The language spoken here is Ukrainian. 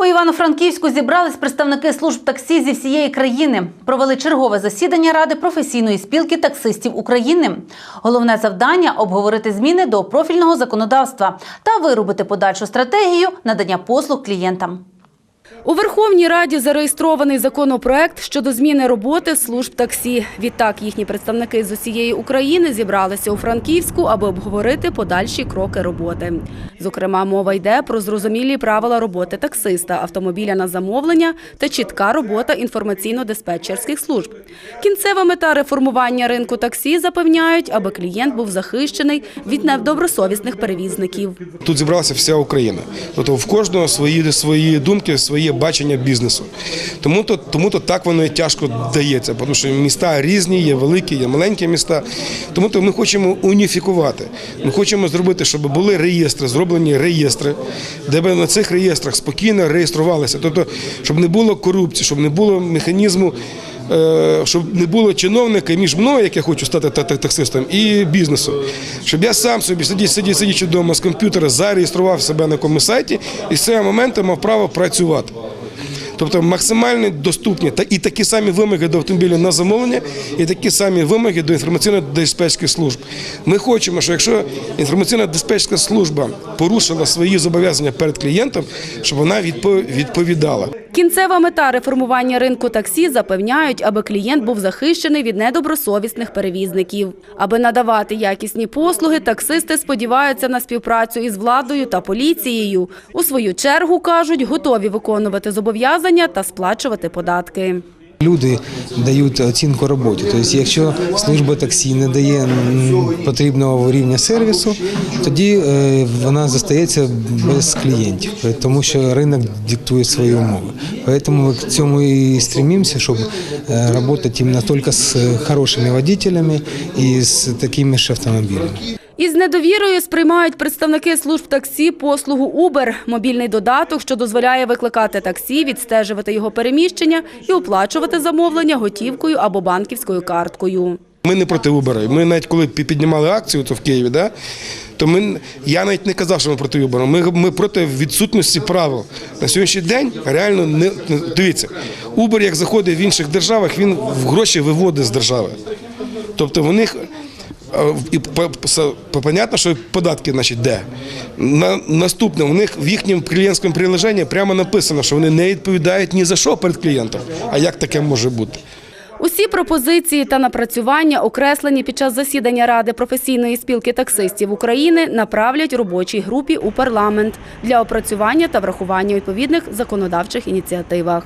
У Івано-Франківську зібрались представники служб таксі зі всієї країни. Провели чергове засідання Ради професійної спілки таксистів України. Головне завдання обговорити зміни до профільного законодавства та виробити подальшу стратегію надання послуг клієнтам. У Верховній Раді зареєстрований законопроект щодо зміни роботи служб таксі. Відтак їхні представники з усієї України зібралися у Франківську, аби обговорити подальші кроки роботи. Зокрема, мова йде про зрозумілі правила роботи таксиста, автомобіля на замовлення та чітка робота інформаційно-диспетчерських служб. Кінцева мета реформування ринку таксі запевняють, аби клієнт був захищений від недобросовісних перевізників. Тут зібралася вся Україна. Тобто в кожного свої, свої думки, своє бачення бізнесу. Тому то, тому то так воно і тяжко дається, тому що міста різні, є великі, є маленькі міста. Тому то ми хочемо уніфікувати. Ми хочемо зробити, щоб були реєстри, зроблені реєстри, де би на цих реєстрах спокійно реєструвалися. Тобто, щоб не було корупції, щоб не було механізму. Е, Щоб не було чиновника між мною, як я хочу стати та- та- таксистом, і бізнесу. Щоб я сам собі сидячи, сидячи, сидячи вдома з комп'ютера, зареєстрував себе на якомусь сайті і з цього моменту мав право працювати. Тобто максимально доступні та і такі самі вимоги до автомобіля на замовлення, і такі самі вимоги до інформаційно-диспетчерських служб. Ми хочемо, що якщо інформаційна диспетчерська служба порушила свої зобов'язання перед клієнтом, щоб вона відпо- відповідала. Кінцева мета реформування ринку таксі запевняють, аби клієнт був захищений від недобросовісних перевізників. Аби надавати якісні послуги, таксисти сподіваються на співпрацю із владою та поліцією. У свою чергу кажуть, готові виконувати зобов'язання та сплачувати податки. Люди дають оцінку роботі. Тобто, якщо служба таксі не дає потрібного рівня сервісу, тоді е, вона зостається без клієнтів, тому що ринок диктує свої умови. Тому ми к цьому і стремимося, щоб е, працювати іменно тільки з хорошими водителями і з такими ж автомобілями. Із недовірою сприймають представники служб таксі послугу Uber – мобільний додаток, що дозволяє викликати таксі, відстежувати його переміщення і оплачувати замовлення готівкою або банківською карткою. Ми не проти Uber. Ми навіть коли піднімали акцію то в Києві, да, то ми, я навіть не казав, що ми проти Uber. Ми, ми проти відсутності правил. На сьогоднішній день реально не дивіться, Uber, як заходить в інших державах, він в гроші виводить з держави. Тобто в них і по- по- по- понятно, що податки значить, де. На, наступне, у них в їхньому клієнтському приложенні прямо написано, що вони не відповідають ні за що перед клієнтом. А як таке може бути? Усі пропозиції та напрацювання, окреслені під час засідання Ради професійної спілки таксистів України, направлять робочій групі у парламент для опрацювання та врахування відповідних законодавчих ініціативах.